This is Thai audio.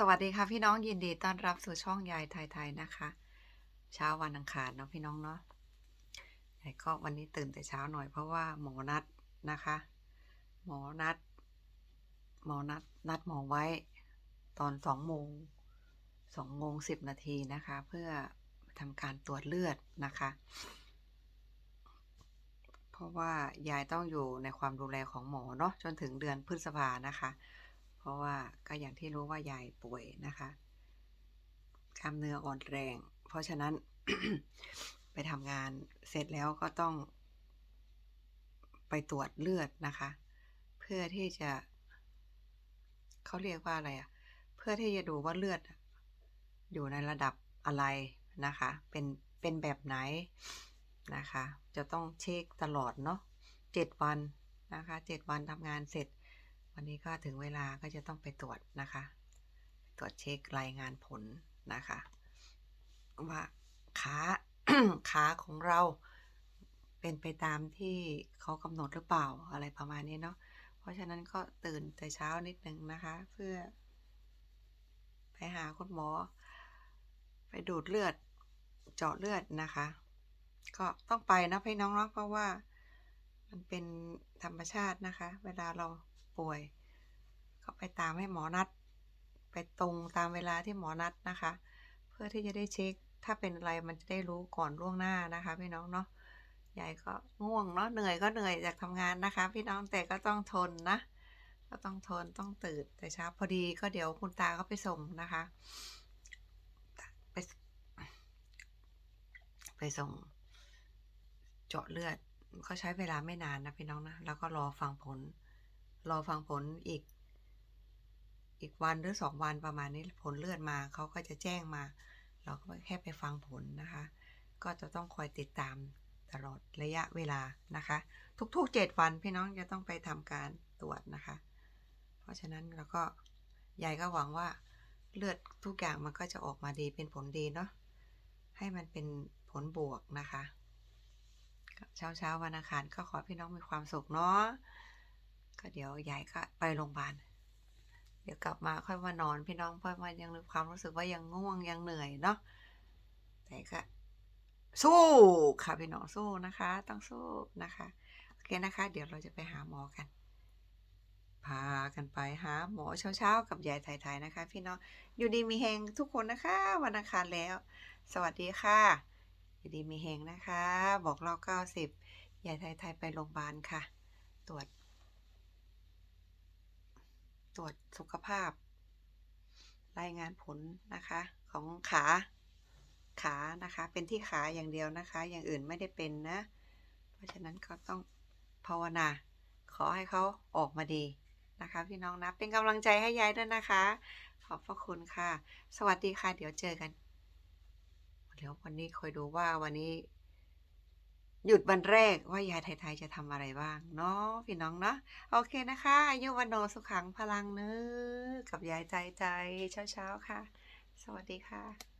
สวัสดีค่ะพี่น้องยินดีต้อนรับสู่ช่องยายไทยๆนะคะ เช้าวันอังคารเนาะพี่น้องเนาะยายก็วันนี้ตื่นแต่เช้าหน่อยเพราะว่าหมอนัดนะคะ หมอนัด หมอนัดนัดหมอไว้ ตอนสองโมงสองโมงสิบนาทีนะคะ เพื่อทำการตรวจเลือดนะคะ เพราะว่ายายต้องอยู่ในความดูแลของหมอเนาะจนถึงเดือนพฤษภานะคะ เพราะว่าก็อย่างที่รู้ว่ายายป่วยนะคะกล้ามเนื้ออ่อนแรง เพราะฉะนั้นไปทำงานเสร็จแล้วก็ต้อง ไปตรวจเลือดนะคะ เพื่อที่จะ เขาเรียกว่าอะไรอะ่ะ เพื่อที่จะดูว่าเลือด อยู่ในระดับอะไรนะคะ เป็นเป็นแบบไหนนะคะ จะต้องเช็คตลอดเนาะเจ็ดวันนะคะเจ็ดวันทำงานเสร็จ วันนี้ก็ถึงเวลาก็จะต้องไปตรวจนะคะ ตรวจเช็ครายงานผลนะคะ ว่าขาขาของเราเป็นไปตามที่เขากำหนดหรือเปล่าอะไรประมาณนี้เนาะเพราะฉะนั้นก็ตื่นแต่เช้านิดนึงนะคะ เพื่อ ไปหาคุณหมอ ไปดูดเลือดเจาะเลือดนะคะ ก็ต้องไปนะพี่น้องเนาะเพราะว่ามันเป็นธรรมชาตินะคะ เวลาเรา ป่วย ก็ไปตามให้หมอนัด ไปตรงตามเวลาที่หมอนัดนะคะ เพื่อที่จะได้เช็ค ถ้าเป็นอะไรมันจะได้รู้ก่อนล่วงหน้านะคะพี่น้องเนาะยายก็ง่วงเนาะเหนื่อยก็เหนื่อยจากทำงานนะคะ พี่น้องแต่ก็ต้องทนนะ ก็ต้องทนต้องตื่นแต่เช้าพอดีก็เดี๋ยวคุณตาก็ไปส่งนะคะไปไปส่ง เจาะเลือดก็ใช้เวลาไม่นานนะพี่น้องนะแล้วก็รอฟังผล รอฟังผลอีก อีกวันหรือสองวันประมาณนี้ผลเลือดมาเขาก็จะแจ้งมา เราก็แค่ไปฟังผลนะคะ ก็จะต้องคอยติดตามตลอดระยะเวลานะคะ ทุกๆเจ็ดวันพี่น้องจะต้องไปทำการตรวจนะคะ เพราะฉะนั้นเราก็ยายก็หวังว่าเลือดทุกอย่างมันก็จะออกมาดีเป็นผลดีเนาะให้มันเป็นผลบวกนะคะ เช้าเช้าวันอังคารก็ขอพี่น้องมีความสุขเนาะ ก็เดี๋ยวยายก็ไปโรงพยาบาล เดี๋ยวกลับมาค่อยมานอนพี่น้องเพราะว่ายังมีความรู้สึกว่ายังง่วงยังเหนื่อยเนาะ แต่ก็สู้ค่ะพี่น้องสู้นะคะ ต้องสู้นะคะ โอเคนะคะ เดี๋ยวเราจะไปหาหมอกัน พากันไปหาหมอเช้าๆกับยายไทยๆนะคะ พี่น้อง อยู่ดีมีแหงทุกคนนะคะ วันอังคารแล้ว สวัสดีค่ะ อยู่ดีมีแหงนะคะ บอกเราเก้าสิบยายไทยๆไปโรงพยาบาลค่ะ ตรวจ ตรวจสุขภาพ รายงานผลนะคะของขาขานะคะ เป็นที่ขาอย่างเดียวนะคะ อย่างอื่นไม่ได้เป็นนะ เพราะฉะนั้นก็ต้องภาวนา ขอให้เขาออกมาดีนะคะพี่น้องนะเป็นกำลังใจให้ยายด้วยนะคะ ขอบพระคุณค่ะ สวัสดีค่ะ เดี๋ยวเจอกัน เดี๋ยววันนี้คอยดูว่าวันนี้ หยุดวันแรกว่ายายไทย ๆ จะทำอะไรบ้างเนาะพี่น้องเนาะโอเคนะคะอายุวันโนสุขังพลังเนื้อกับยายใจใจเช้า ๆ ค่ะ สวัสดีค่ะ